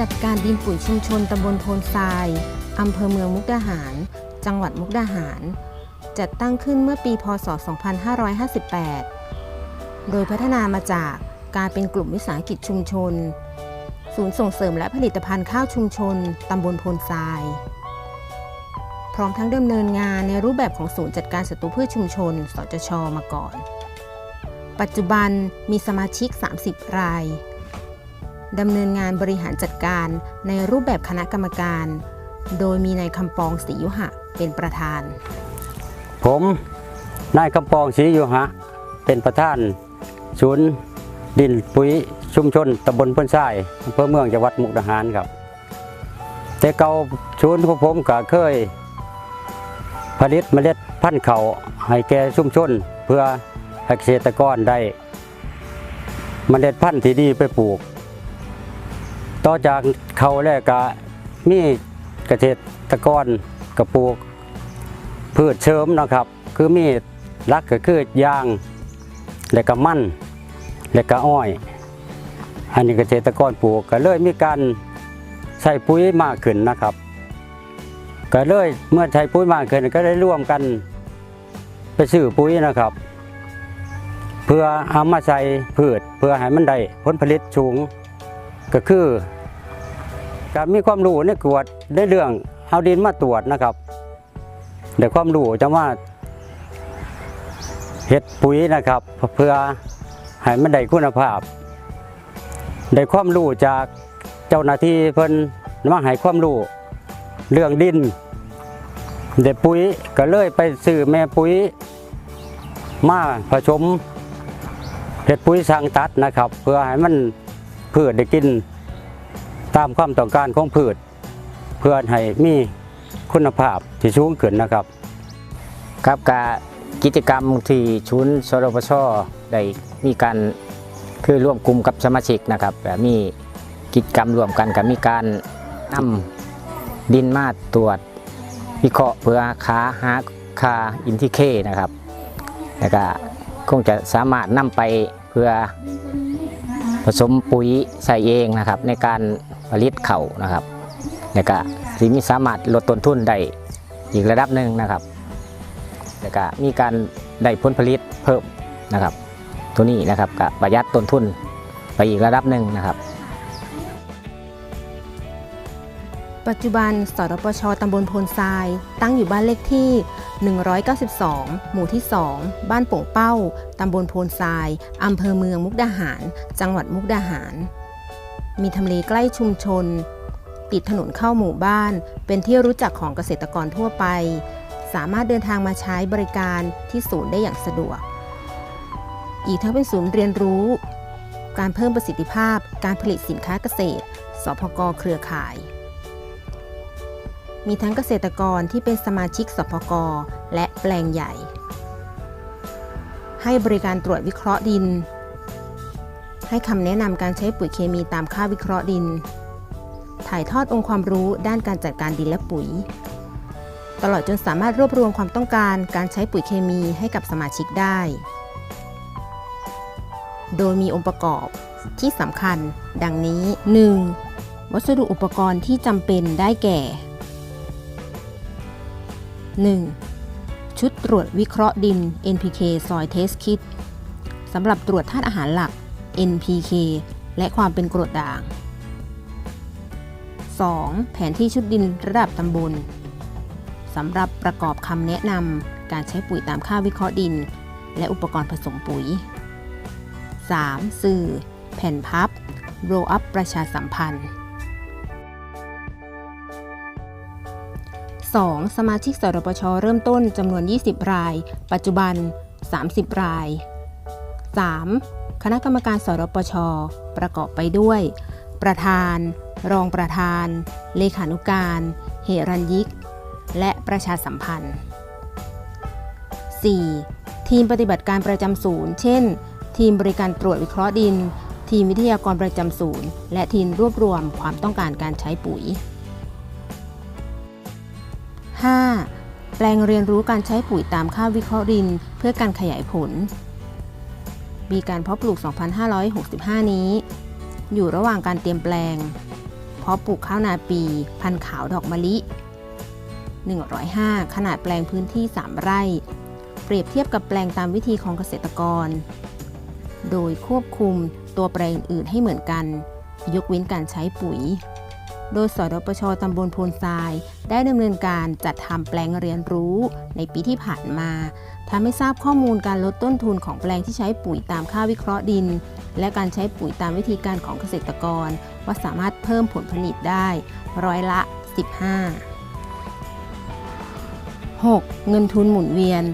จัดการดินปุ๋ยชุมชนตำบลโพนทราย อำเภอเมืองมุกดาหาร จังหวัดมุกดาหาร จัดตั้งขึ้นเมื่อปีพศ 2558 โดยพัฒนามาจากการเป็นกลุ่มวิสาหกิจชุมชน ศูนย์ส่งเสริมและผลิตภัณฑ์ข้าวชุมชนตำบลโพนทราย พร้อมทั้งดำเนินงานในรูปแบบของศูนย์จัดการศัตรูพืชชุมชน สจช มาก่อน ปัจจุบันมีสมาชิก 30 ราย ดำเนินงานบริหารจัดการในรูปแบบคณะกรรมการ โดยมีนายคำปองศรียุหะเป็นประธาน ผมนายกำปองศรียู่ฮะเป็นประธานศูนย์ดินปุ๋ยชุมชนตำบลพ้นทรายอำเภอเมืองจังหวัดมุกดาหารครับ แต่เก่าศูนย์ของผมก็เคย ผลิตเมล็ดพันธุ์เขาให้แก่ชุมชน เพื่อเกษตรกรได้เมล็ดพันธุ์ที่ดีไปปลูก ต่อจากเขาแล้วก็มีเกษตรกรกระปลูก พืชเสริมนะครับ คือมีรักก็คือยาง และก็มันและก็อ้อย อันนี้เกษตรกรปลูกก็เลยมีการใส่ปุ๋ยมากขึ้นนะครับ ก็เลยเมื่อใช้ปุ๋ยมากขึ้นก็ได้ร่วมกันไปซื้อปุ๋ยนะครับ เพื่อเอามาใส่พืชเพื่อให้มันได้ผลผลิตสูงก็คือ การมีความรู้ในกวดในเรื่องเอาดินมาตรวจนะครับได้ความรู้จะว่าเห็ดปุ๋ยนะครับ เพื่อให้มันได้คุณภาพได้ความรู้จากเจ้าหน้าที่เพิ่นมาให้ความรู้เรื่องดินเด็ดปุ๋ยก็เลยไปซื้อแม่ปุ๋ย มาผสมเห็ดปุ๋ยสางตัดนะครับ เพื่อให้มันพืชได้กิน ตามความต้องการของพืช เพื่อให้มีคุณภาพที่สูงขึ้นนะครับ ครับกากิจกรรมที่ชุนสรปชได้มีการคือร่วมกลุ่มกับสมาชิกนะครับแต่มีกิจกรรมร่วมกันกับมีการนำดินมาตรวจวิเคราะห์เพื่อค้าหาคาอินทิเคนะครับแล้วก็คงจะสามารถนำไปเพื่อ สมปุ๋ยใส่เองนะครับในการผลิตเข่าวนะครับแล้วก็สิมีสามารถลดต้นทุนได้อีกระดับหนึ่งนะครับแล้วก็มีการได้ผลผลิตเพิ่มนะครับ ตัวนี้นะครับก็ประหยัดต้นทุนไปอีกระดับหนึ่งนะครับ ปัจจุบัน สรปชตำบลโพนทราย ตั้งอยู่บ้านเลขที่ 192 หมู่ที่ 2 บ้านโป่งเป้า ตำบลโพนทราย อำเภอเมืองมุกดาหาร จังหวัดมุกดาหาร มีทำเลใกล้ชุมชน ติดถนนเข้าหมู่บ้าน เป็นที่รู้จักของเกษตรกรทั่วไป สามารถเดินทางมาใช้บริการที่ศูนย์ได้อย่างสะดวก อีกทั้งเป็นศูนย์เรียนรู้ การเพิ่มประสิทธิภาพ การผลิตสินค้าเกษตร สพกเครือข่าย มีทั้งเกษตรกรที่เป็นสมาชิกสพกและแปลงใหญ่ ให้บริการตรวจวิเคราะห์ดิน ให้คำแนะนำการใช้ปุ๋ยเคมีตามค่าวิเคราะห์ดิน ถ่ายทอดองค์ความรู้ด้านการจัดการดินและปุ๋ย ตลอดจนสามารถรวบรวมความต้องการการใช้ปุ๋ยเคมีให้กับสมาชิกได้ โดยมีองค์ประกอบที่สำคัญ ดังนี้ 1. วัสดุอุปกรณ์ที่จำเป็นได้แก่ 1. ชุดตรวจวิเคราะห์ดิน NPK Soil Test Kit สำหรับตรวจธาตุอาหารหลัก NPK และความเป็นกรดด่าง 2. แผนที่ชุดดินระดับตำบลสำหรับประกอบคำแนะนำการใช้ปุ๋ยตามค่าวิเคราะห์ดิน และอุปกรณ์ผสมปุ๋ย 3. สื่อ แผ่นพับ roll up ประชาสัมพันธ์ 2. สมาชิกสรปชเริ่มต้นจำนวน 20 ราย ปัจจุบัน 30 ราย 3. คณะกรรมการสรปช ประกอบไปด้วย ประธาน รองประธาน เลขานุการ เหรัญยิก และประชาสัมพันธ์ 4. ทีมปฏิบัติการประจำศูนย์ เช่น ทีมบริการตรวจวิเคราะห์ดิน ทีมวิทยากรประจำศูนย์ และทีมรวบรวมความต้องการการใช้ปุ๋ย 5. แปลงเรียนรู้การใช้ปุ๋ยตามค่าวิเคราะห์ดิน เพื่อการขยายผล มีการเพาะปลูก 2565 นี้ อยู่ระหว่างการเตรียมแปลง เพาะปลูกข้าวนาปี พันขาวดอกมะลิ 105 ขนาดแปลงพื้นที่ 3 ไร่ เปรียบเทียบกับแปลงตามวิธีของเกษตรกร โดยควบคุมตัวแปลงอื่นให้เหมือนกัน ยกเว้นการใช้ปุ๋ย โดยสดปชตำบลโพนทราย ได้ดำเนินการจัดทำแปลงเรียนรู้ในปีที่ผ่านมาทำให้ทราบข้อมูลการลดต้นทุนของแปลงที่ใช้ปุ๋ยตามค่าวิเคราะห์ดิน และการใช้ปุ๋ยตามวิธีการของเกษตรกร ว่าสามารถเพิ่มผลผลิตได้ร้อยละ 15 6. เงินทุนหมุนเวียน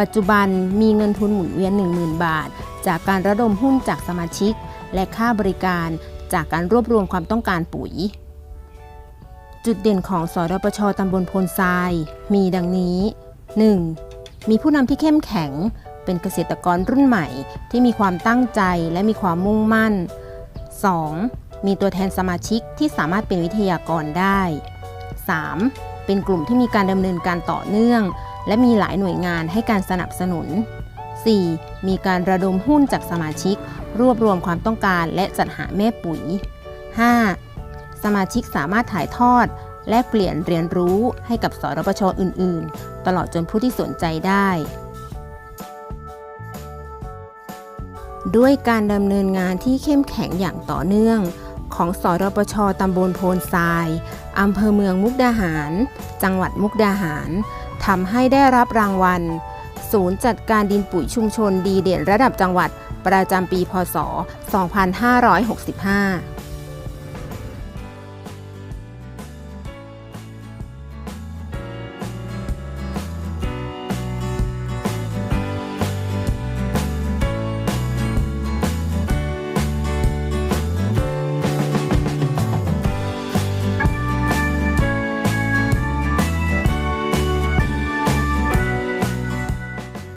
ปัจจุบันมีเงินทุนหมุนเวียน 10,000 บาท จากการระดมหุ้นจากสมาชิก และค่าบริการจากการรวบรวมความต้องการปุ๋ย จุดเด่นของสอดปชตำบลพลทราย มีดังนี้ 1. มีผู้นำที่เข้มแข็ง เป็นเกษตรกรรุ่นใหม่ ที่มีความตั้งใจและมีความมุ่งมั่น 2. มีตัวแทนสมาชิกที่สามารถเป็นวิทยากรได้ 3. เป็นกลุ่มที่มีการดำเนินการต่อเนื่อง และมีหลายหน่วยงานให้การสนับสนุน 4. มีการระดมหุ้นจากสมาชิก รวบรวมความต้องการและจัดหาแม่ปุ๋ย 5. สมาชิกสามารถถ่ายทอด และเปลี่ยนเรียนรู้ให้กับสรปชอื่น ๆ ตลอดจนผู้ที่สนใจได้ ด้วยการดำเนินงานที่เข้มแข็งอย่างต่อเนื่อง ของสรปชตำบลโพนทรายอำเภอเมืองมุกดาหาร จังหวัดมุกดาหารทำให้ได้รับรางวัล ศูนย์จัดการดินปุ๋ยชุมชนดีเด่นระดับจังหวัดประจำปี พศ 2565